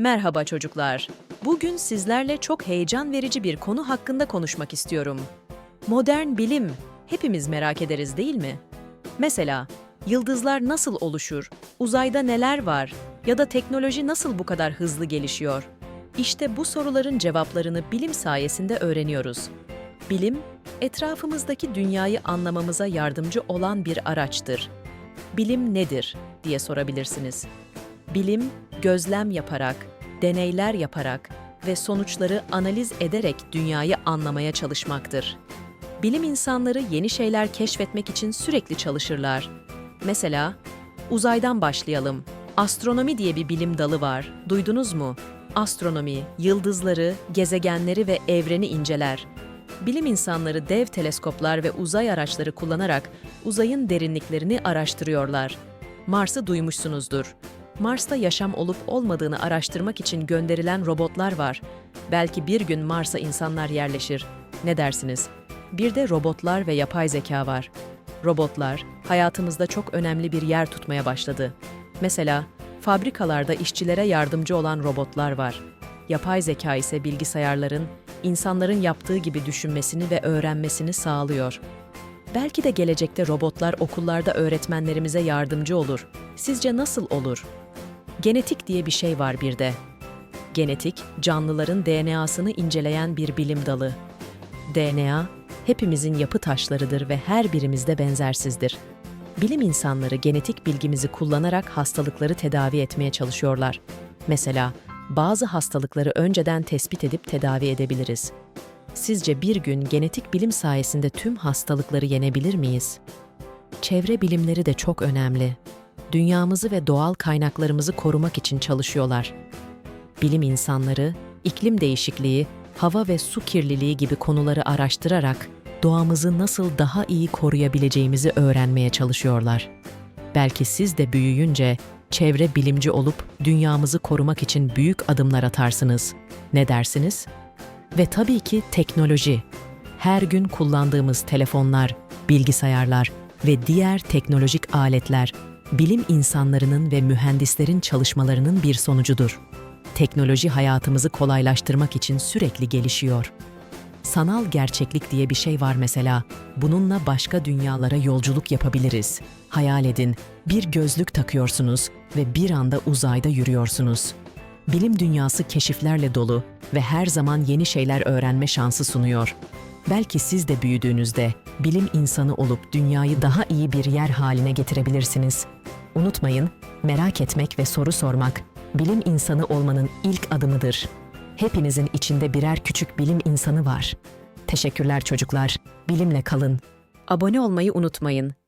Merhaba çocuklar. Bugün sizlerle çok heyecan verici bir konu hakkında konuşmak istiyorum. Modern bilim. Hepimiz merak ederiz değil mi? Mesela, yıldızlar nasıl oluşur? Uzayda neler var? Ya da teknoloji nasıl bu kadar hızlı gelişiyor? İşte bu soruların cevaplarını bilim sayesinde öğreniyoruz. Bilim, etrafımızdaki dünyayı anlamamıza yardımcı olan bir araçtır. Bilim nedir diye sorabilirsiniz. Bilim, gözlem yaparak, deneyler yaparak ve sonuçları analiz ederek dünyayı anlamaya çalışmaktır. Bilim insanları yeni şeyler keşfetmek için sürekli çalışırlar. Mesela, uzaydan başlayalım. Astronomi diye bir bilim dalı var. Duydunuz mu? Astronomi, yıldızları, gezegenleri ve evreni inceler. Bilim insanları dev teleskoplar ve uzay araçları kullanarak uzayın derinliklerini araştırıyorlar. Mars'ı duymuşsunuzdur. Mars'ta yaşam olup olmadığını araştırmak için gönderilen robotlar var. Belki bir gün Mars'a insanlar yerleşir. Ne dersiniz? Bir de robotlar ve yapay zeka var. Robotlar hayatımızda çok önemli bir yer tutmaya başladı. Mesela fabrikalarda işçilere yardımcı olan robotlar var. Yapay zeka ise bilgisayarların insanların yaptığı gibi düşünmesini ve öğrenmesini sağlıyor. Belki de gelecekte robotlar okullarda öğretmenlerimize yardımcı olur. Sizce nasıl olur? Genetik diye bir şey var bir de. Genetik, canlıların DNA'sını inceleyen bir bilim dalı. DNA, hepimizin yapı taşlarıdır ve her birimizde benzersizdir. Bilim insanları genetik bilgimizi kullanarak hastalıkları tedavi etmeye çalışıyorlar. Mesela bazı hastalıkları önceden tespit edip tedavi edebiliriz. Sizce bir gün genetik bilim sayesinde tüm hastalıkları yenebilir miyiz? Çevre bilimleri de çok önemli. Dünyamızı ve doğal kaynaklarımızı korumak için çalışıyorlar. Bilim insanları, iklim değişikliği, hava ve su kirliliği gibi konuları araştırarak doğamızı nasıl daha iyi koruyabileceğimizi öğrenmeye çalışıyorlar. Belki siz de büyüyünce çevre bilimci olup dünyamızı korumak için büyük adımlar atarsınız. Ne dersiniz? Ve tabii ki teknoloji. Her gün kullandığımız telefonlar, bilgisayarlar ve diğer teknolojik aletler bilim insanlarının ve mühendislerin çalışmalarının bir sonucudur. Teknoloji hayatımızı kolaylaştırmak için sürekli gelişiyor. Sanal gerçeklik diye bir şey var mesela. Bununla başka dünyalara yolculuk yapabiliriz. Hayal edin, bir gözlük takıyorsunuz ve bir anda uzayda yürüyorsunuz. Bilim dünyası keşiflerle dolu ve her zaman yeni şeyler öğrenme şansı sunuyor. Belki siz de büyüdüğünüzde bilim insanı olup dünyayı daha iyi bir yer haline getirebilirsiniz. Unutmayın, merak etmek ve soru sormak bilim insanı olmanın ilk adımıdır. Hepinizin içinde birer küçük bilim insanı var. Teşekkürler çocuklar. Bilimle kalın. Abone olmayı unutmayın.